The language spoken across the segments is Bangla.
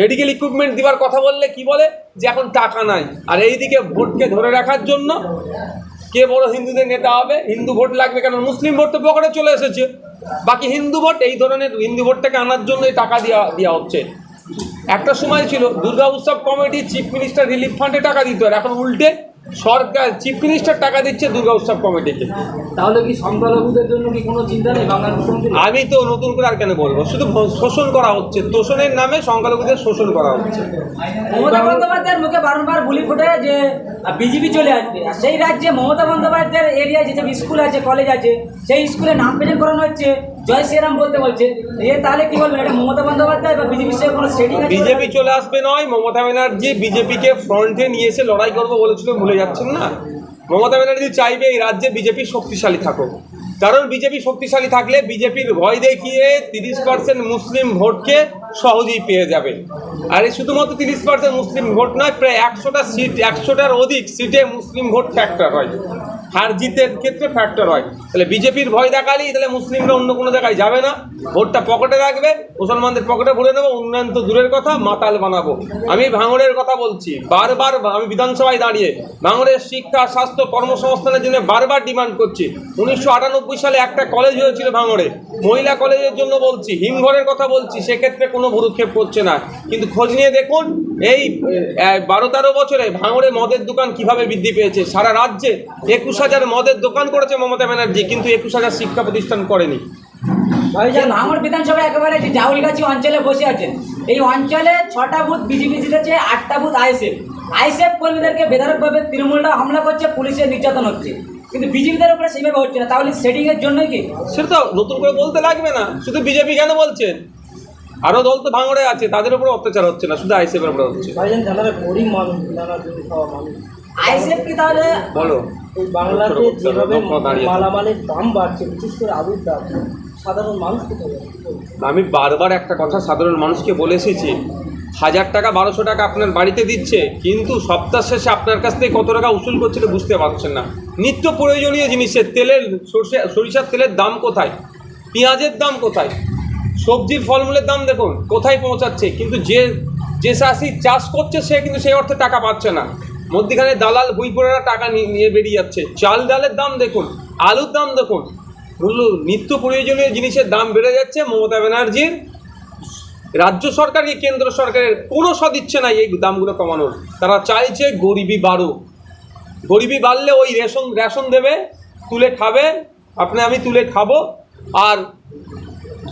মেডিকেল ইকুইপমেন্ট দেওয়ার কথা বললে কি বলে? যে এখন টাকা নাই। আর এইদিকে ভোটকে ধরে রাখার জন্য কে বড় হিন্দুদের নেতা হবে? হিন্দু ভোট লাগবে কেন? মুসলিম ভোট তো পকেটে চলে এসেছে। বাকি হিন্দু ভোট, এই ধরনের হিন্দু ভোটটাকে আনার জন্য এই টাকা দেওয়া দেওয়া হচ্ছে। একটা সময় ছিল, দুর্গা উৎসব কমিটি চিফ মিনিস্টার রিলিফ ফান্ডে টাকা দিত। আর এখন উল্টে সরকার চিফ মিনিস্টার টাকা দিচ্ছে দুর্গা উৎসব কমিটিকে। তাহলে কি সংখ্যালঘুদের জন্য কি কোনো চিন্তা নেই বাংলার আমি তো নতুন করে আর কেন বলব? শুধু শোষণ করা হচ্ছে। তোষণের নামে সংখ্যালঘুদের শোষণ করা হচ্ছে। মমতা বন্দ্যোপাধ্যায়ের মুখে বারংবার বুলি ফুটে যে বিজেপি চলে আসবে। আর সেই রাজ্যে মমতা বন্দ্যোপাধ্যায়ের এরিয়ায় যেসব স্কুল আছে কলেজ আছে সেই স্কুলে নাম প্রেজেন্ট করানো হচ্ছে। জয় শ্রীরাম বলতে বলছে। এ তাহলে কি বলবেন এটা মমতা বন্দ্যোপাধ্যায় বা বিজেপির সঙ্গে কোনো সেটিং বিজেপি চলে আসবে নয়। মমতা ব্যানার্জি বিজেপিকে ফ্রন্টে নিয়ে এসে লড়াই করব বলেছিল ভুলে যাচ্ছেন না? মমতা ব্যানার্জি চাইবে এই রাজ্যে বিজেপি শক্তিশালী থাকুক। কারণ বিজেপি শক্তিশালী থাকলে বিজেপির ভয় দেখিয়ে তিরিশ পার্সেন্ট মুসলিম ভোটকে সহজেই পেয়ে যাবে। আর এই শুধুমাত্র তিরিশ পার্সেন্ট মুসলিম ভোট নয়, প্রায় একশোটা সিট, একশোটার অধিক সিটে মুসলিম ভোট ফ্যাক্টর হয়। হার জিতের ক্ষেত্রে ফ্যাক্টর হয়। তাহলে বিজেপির ভয় দেখালি, তাহলে মুসলিমরা অন্য কোনো জায়গায় যাবে না। ভোটটা পকেটে রাখবে, মুসলমানদের পকেটে ভরে নেব, উন্নয়ন তো দূরের কথা, মাতাল বানাবো। আমি ভাঙড়ের কথা বলছি, বারবার আমি বিধানসভায় দাঁড়িয়ে ভাঙড়ের শিক্ষা, স্বাস্থ্য, কর্মসংস্থানের জন্য বারবার ডিমান্ড করছি। উনিশশো আটানব্বই সালে একটা কলেজ হয়েছিল ভাঙড়ে। মহিলা কলেজের জন্য বলছি, হিমঘরের কথা বলছি, সেক্ষেত্রে কোনো ভুরুক্ষেপ করছে না। কিন্তু খোঁজ নিয়ে দেখুন, এই বারো তেরো বছরে ভাঙড়ে মদের দোকান কীভাবে বৃদ্ধি পেয়েছে? সারা রাজ্যে একুশ হাজার মদের দোকান করেছে মমতা ব্যানার্জি, কিন্তু একুশ হাজার শিক্ষা প্রতিষ্ঠান করেনি। ভাঙড় বিধানসভা একেবারে জাউলগাছি অঞ্চলে বসে আছেন। এই অঞ্চলে ছটা বুথ বিজেপি জিতেছে, আটটা বুথ আইএসএফ। আইএসএফ কর্মীদেরকে বেধারকভাবে তৃণমূলরা হামলা করছে, পুলিশের নির্যাতন হচ্ছে। কিন্তু বিজেপিদের উপরে সেইভাবে হচ্ছে না। তাহলে সেটিং এর জন্যই কি? সেটা তো নতুন করে বলতে লাগবে না। শুধু বিজেপি কেন বলছেন? আরও দল তো ভাঙড়ে আছে তাদের উপর অত্যাচার হচ্ছে না শুধু আইসিএফের উপরে হচ্ছে। ভাইজান যারা গরিব মানুষ যারা যদি খাওয়া মানুষ। আইএসএফ কি তাহলে? বলো। এই বাংলাতে যেভাবে মালামালের দাম বাড়ছে বিশেষ করে আলুর দাম। সাধারণ মানুষ কোথায় কি করবে? আমি বারবার একটা কথা সাধারণ মানুষকে বলে এসেছি হাজার টাকা, বারোশো টাকা আপনার বাড়িতে দিচ্ছে, কিন্তু সপ্তাহ শেষে আপনার কাছ থেকে কত টাকা উসুল করছিল বুঝতে পারছেন না। নিত্য প্রয়োজনীয় জিনিসের তেলের সরষে, সরিষার তেলের দাম কোথায়? পেঁয়াজের দাম কোথায়? সবজির ফলমূলের দাম দেখুন, কোথায় পৌঁছাচ্ছে? কিন্তু যে যে চাষি চাষ করছে, সে কিন্তু সেই অর্থে টাকা পাচ্ছে না। মধ্যখানে দালাল বইপড়েরা টাকা নিয়ে বেরিয়ে যাচ্ছে। চাল ডালের দাম দেখুন, আলুর দাম দেখুন। নিত্য প্রয়োজনীয় জিনিসের দাম বেড়ে যাচ্ছে, মমতা ব্যানার্জির রাজ্য সরকারকে কেন্দ্র সরকারের কোনো সদিচ্ছে নাই এই দামগুলো কমানোর? তারা চাইছে গরিবি বাড়ুক। গরিবি বাড়লে ওই রেশন রেশন দেবে তুলে খাবে আপনি আমি তুলে খাব আর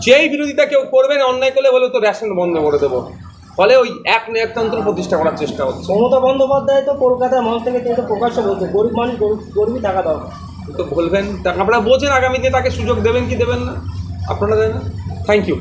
যেই বিরোধিতা কেউ করবেন অন্যায় করলে বলে তো রেশন বন্ধ করে দেবো। ফলে ওই এক ন্যায়তন্ত্র প্রতিষ্ঠা করার চেষ্টা হচ্ছে। মমতা বন্দ্যোপাধ্যায় তো কলকাতার মানুষ থেকে কিন্তু প্রকাশ্য বলছে গরিব মানুষ গরিব গরিবই টাকা দাও তো বলবেন তা আপনারা বোঝেন আগামীতে তাকে সুযোগ দেবেন কি দেবেন না? আপনারা দেন থ্যাংক ইউ